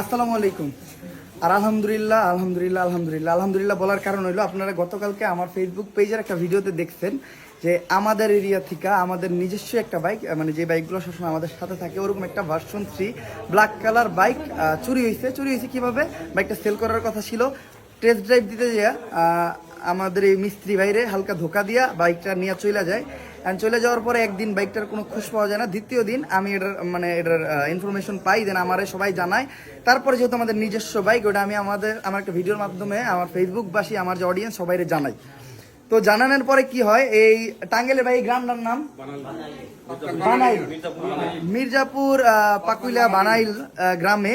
আসসালামু আলাইকুম। আর আলহামদুলিল্লাহ আলহামদুলিল্লাহ আলহামদুলিল্লাহ আলহামদুলিল্লাহ বলার কারণ হইল, আপনারা গতকালকে আমার ফেসবুক পেজের একটা ভিডিওতে দেখছেন যে আমাদের এরিয়া থেকে আমাদের নিজস্ব একটা বাইক মানে যে বাইকগুলো সবসময় আমাদের সাথে থাকে, ওরকম একটা version three black colour bike চুরি হয়েছে চুরি হয়েছে কীভাবে? বাইকটা সেল করার কথা ছিল। টেস্ট ড্রাইভ দিতে যা আমাদের এই মিস্ত্রি বাইরে হালকা ধোকা দিয়া বাইকটা নিয়ে চলে যায়। অ্যান্ড চলে যাওয়ার পরে একদিন বাইকটার কোনো খোঁজ পাওয়া যায় না। দ্বিতীয় দিন আমি এটার মানে এটার ইনফরমেশন পাই দেন আমারে সবাই জানায়। তারপরে যেহেতু আমাদের নিজস্ব বাইক, ওটা আমি আমাদের, আমার একটা ভিডিওর মাধ্যমে, আমার ফেসবুকবাসী আমার যে অডিয়েন্স সবাইরে জানাই। তো জানানোর পরে কি হয়, এই টাঙ্গেলে ভাই গ্রামটার নাম? বানাইল। মির্জাপুর পাকুইলা বানাইল গ্রামে।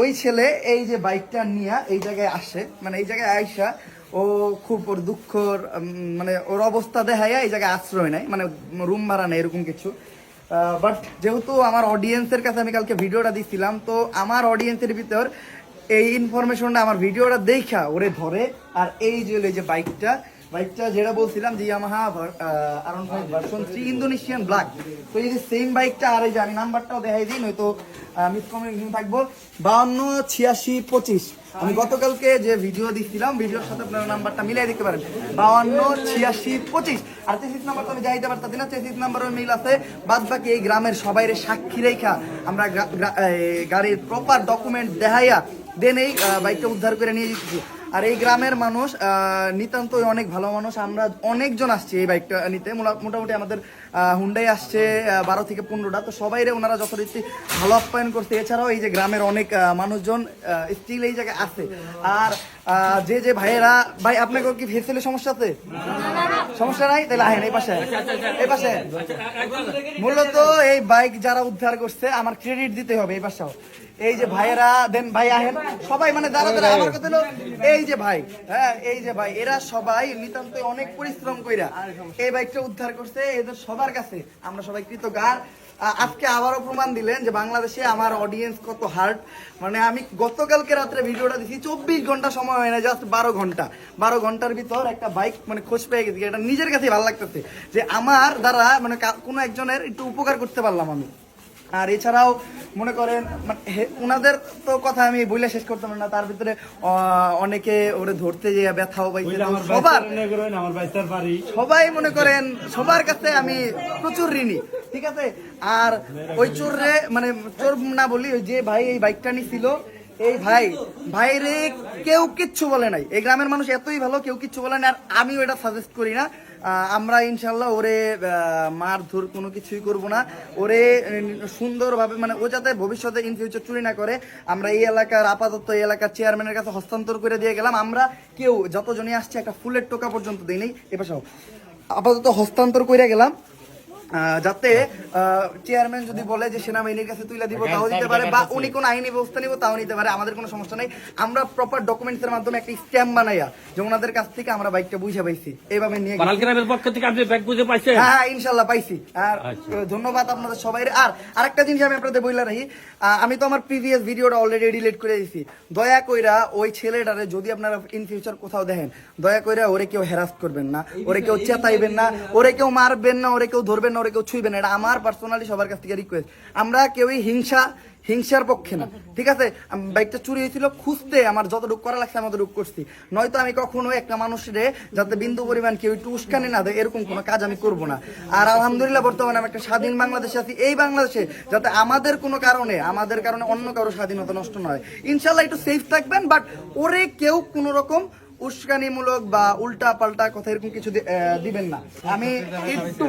ওই ছেলে এই যে বাইকটা নিয়ে এই জায়গায় আসে। মানে এই জায়গায় আইসা ও খুব ওর দুঃখর মানে ওর অবস্থা দেখায়, এই জায়গায় আশ্রয় নেয় মানে রুম ভাড়া নেই এরকম কিছু। বাট যেহেতু আমার অডিয়েন্সের কাছে আমি কালকে ভিডিওটা দিছিলাম, তো আমার অডিয়েন্সের ভিতর এই ইনফরমেশনটা আমার ভিডিওটা দেখা, ওরে ধরে, আর এই যে বাইকটা বাইকটা যেটা বলছিলাম যে Yamaha R one five version three Indonesian black তো এই যে সেম বাইকটা, আর এই যে আমি নাম্বারটাও দেখাই দিই, নয়তো মিস কমিউনিকেশন থাকব। বাউন্ন ছিয়াশি, পঁচিশ। আমি গতকালকে যে ভিডিও দিছিলাম ভিডিওর সাথে আপনারা নাম্বারটা মিলাই দিতে পারেন। বাউন্ন ছিয়াশি, পঁচিশ। আর তেসিস নাম্বার তো আমি যাইতে পারতাম না তেসিস নাম্বারের মিল আছে। বাদ বাকি এই গ্রামের সবাইরে সাক্ষী রেখা আমরা গাড়ির প্রপার ডকুমেন্ট দেখাইয়া, দেন এই বাইকটা উদ্ধার করে নিয়ে যেতেছি। আর এই গ্রামের মানুষ নিতান্তই অনেক ভালো মানুষ। আমরা অনেকজন আসছি এই বাইকটা নিতে। মোটামুটি আমাদের হুন্ডাই আসছে বারো থেকে পনেরোটা। তো সবাই রে ওনারা যথারীতি ভালো আপ্যায়ন করছে। এছাড়াও এই যে গ্রামের অনেক মানুষজন স্টিল এই জায়গায় আছে। আর যে যে ভাইয়েরা ভাই আপনাকে কি ভেসেলের সমস্যাতে সমস্যা নাই তাহলে আহেন এই পাশে এই পাশে মূলত এই বাইক যারা উদ্ধার করছে আমার ক্রেডিট দিতে হবে এই পাশেও। এই যে ভাইয়েরা দেন ভাই আহেন। সবাই মানে যারা যারা আমার কথা হলো এই যে ভাই হ্যাঁ এই যে ভাই এরা সবাই নিতান্ত অনেক পরিশ্রম কইরা এই বাইকটা উদ্ধার করছে। এদের সবার কাছে আমরা সবাই কৃতজ্ঞ। আজকে আবারও প্রমাণ দিলেন যে বাংলাদেশে আমার অডিয়েন্স কত হার্ড মানে আমি গতকালকে রাত্রে ভিডিওটা দিছি চব্বিশ ঘণ্টা সময় হয় না জাস্ট বারো ঘণ্টা। বারো ঘণ্টার ভিতর একটা বাইক মানে খোঁজ পেয়ে গেছি এটা নিজের কাছেই ভালো লাগতেছে যে আমার দ্বারা মানে কোনো একজনের একটু উপকার করতে পারলাম আমি। আর এছাড়াও মনে করেন মানে ওনাদের তো কথা আমি বইলে শেষ করতে করতাম না তার ভিতরে অনেকে ওরে ধরতে যে ব্যথাও পাইছে সবার সবাই মনে করেন সবার কাছে আমি প্রচুর ঋণী। ঠিক আছে? আর ওই চোর রে মানে চোর না বলি, ওই যে ভাই এই বাইকটা নিছিল, এই ভাই, ভাইরে কেউ কিচ্ছু বলে নাই। এই গ্রামের মানুষ এতই ভালো, কেউ কিচ্ছু বলে না আর আমিও এটা সাজেস্ট করি না। আমরা ইনশাল্লাহ ওরে মার ধর কোনো কিছুই করব না। ওরে সুন্দরভাবে মানে ও যাতে ভবিষ্যতে ইন ফিউচার চুরি না করে, আমরা এই এলাকার আপাতত এই এলাকার চেয়ারম্যানের কাছে হস্তান্তর করে দিয়ে গেলাম। আমরা কেউ, যতজনই আসছে, একটা ফুলের টোকা পর্যন্ত দিই নেই। এবার সব আপাতত হস্তান্তর করে গেলাম। যাতে চেয়ারম্যান যদি বলে যে সেনাবাহিনীর কাছে তুলে দিব তাও দিতে পারে বা উনি কোন আইনি ব্যবস্থা নিব তাও নিতে পারে আমাদের কোনো সমস্যা নেই। আমরা প্রপার ডকুমেন্টসের মাধ্যমে একটা স্ট্যাম্প বানাইয়া যে ওনাদের কাছ থেকে আমরা বাইকটা বুঝে পাইছি। এইভাবে নিয়ে গেছি। বানাল গ্রামের পক্ষ থেকে আপনি ব্যাগ বুঝে পাইছেন? হ্যাঁ ইনশাল্লাহ পাইছি। আর আচ্ছা। ধন্যবাদ আপনাদের সবাই আর আরেকটা জিনিস আমি আপনাদের বইলা রাখি আমি তো আমার প্রিভিয়াস ভিডিওটা অলরেডি ডিলিট করে দিছি। দয়া কইরা ওই ছেলেটারে যদি আপনারা ইন ফিউচার কোথাও দেখেন দয়া কইরা ওরে কেউ হ্যারাস করবেন না ওরে কেউ চেতাইবেন না ওরে কেউ মারবেন না ওরে কেউ ধরবেন না ওরে কেউ ছুঁইবেন না, এটা আমার পার্সোনালি সবার কাছ থেকে রিকোয়েস্ট আমরা কেউই হিংসা, হিংসার পক্ষে না, ঠিক আছে? বাইকটা চুরি হয়েছিল, খুঁজতে আমার যতটুকু করা লাগছে আমি ততটুকু করছি। নয়তো আমি কখনো একটা মানুষের যাতে বিন্দু পরিমাণ কেউ একটু উস্কানি না দেয়, এরকম কোনো কাজ আমি করব না। আর আলহামদুলিল্লাহ বর্তমানে আমি একটা স্বাধীন বাংলাদেশে আছি, এই বাংলাদেশে যাতে আমাদের কোনো কারণে, আমাদের কারণে অন্য কারও স্বাধীনতা নষ্ট নয় ইনশাল্লাহ একটু সেফ থাকবেন বাট ওরে কেউ কোনো রকম উস্কানিমূলক বা উল্টা পাল্টা কথা এরকম কিছু দিবেন না। আমি একটু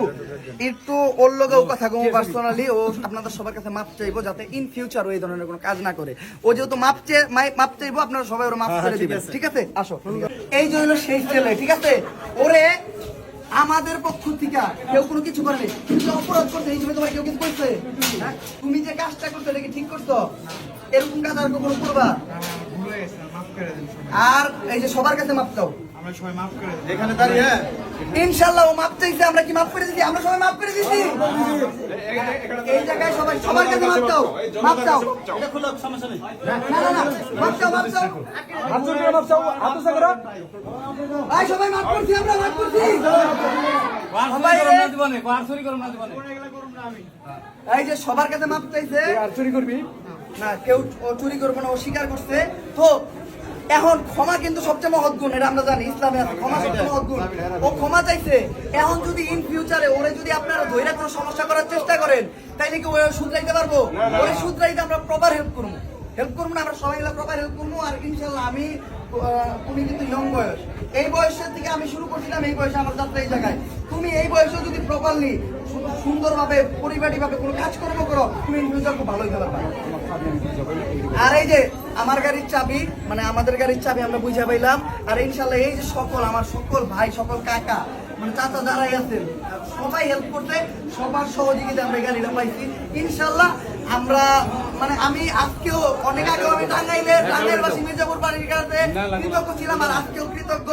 একটু ওর লগেও কথা কম পার্সোনালি ও আপনাদের সবার কাছে মাপ চাইব যাতে ইন ফিউচার এই ধরনের কোনো কাজ না করে। ও যেহেতু মাপ চেয়ে মাপ চাইব আপনারা সবাই ওর মাপ করে দিবেন। ঠিক আছে? আসো। এই যে হলো সেই ছেলে ঠিক আছে? ওরে আমাদের পক্ষ থেকে কেউ কোনো কিছু করেনি কিন্তু অপরাধ করতে হিসেবে তোমার কেউ কিছু করছে? হ্যাঁ? তুমি যে কাজটা করছ এটা কি ঠিক করছ? এরকম কাজ আর কখনো করবা ভুল হয়ে গেছে মাফ করে দিন সবাই আর এই যে সবার কাছে মাপ চাও আমরা সবাই মাফ করে দিন এখানে দাঁড়িয়ে ইনশাল্লাহ ও মাপ চাইছে আমরা কি মাপ করে দিছি? আমরা সবাই মাপ করে দিছি। এই জায়গায় সবাই সবার কাছে মাপ চাও মাপ চাও না না না মাপ চাও মাপ চাও ভাই সবাই মাপ করছি আমরা মাপ করছি। এই যে সবার কাছে মাপ চাইছে। আর চুরি করবি? না কেউ চুরি করব না ও স্বীকার করছে। তো এখন ক্ষমা কিন্তু সবচেয়ে মহৎ গুণ এটা আমরা জানি ইসলামে আছে ক্ষমা সবচেয়ে মহৎ গুণ। ও ক্ষমা চাইছে এখন যদি ইন ফিউচারে ওরে যদি আপনারা ধৈর্য কোনো সমস্যা করার চেষ্টা করেন তাইলে কি ও শুধরাইতে পারব? ওই শুধরাইতে আমরা প্রপার হেল্প করব। হেল্প করব না আমরা সবাই মিলে প্রপার হেল্প করব আর ইনশাল্লাহ আমি তুমি কিন্তু ইয়ং বয়স। এই বয়সের থেকে আমি শুরু করছিলাম এই বয়সে আমার যাত্রা এই জায়গায়। তুমি এই বয়সে যদি প্রপারলি সুন্দরভাবে পরিপাটিভাবে কোনো কাজকর্ম করো তুমি ইন ফিউচার খুব ভালো হইতে পারবে আর এই যে আমার গাড়ির চাবি মানে আমাদের গাড়ির চাবি আমরা বুঝে পাইলাম। আর ইনশাল্লাহ এই যে সকল আমার সকল ভাই সকল কাকা মানে চাচা যারাই আছেন সবাই হেল্প করতে সবার সহযোগিতা আমরা গাড়িটা পাইছি। ইনশাল্লাহ আমরা মানে আমি আজকেও অনেক আগেও আমি টাঙ্গাইলে টাঙ্গাইলবাসী মির্জাপুর বাড়ির কাছে কৃতজ্ঞ ছিলাম আর আজকেও কৃতজ্ঞ।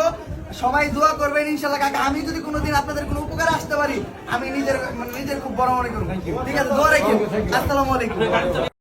সবাই দোয়া করবেন ইনশাল্লাহ। কাকা আমি যদি কোনোদিন আপনাদের কোনো উপকার আসতে পারি আমি নিজের মানে নিজের খুব বড় মনে করব। ঠিক আছে দোয়া রাখি। আসসালামু আলাইকুম।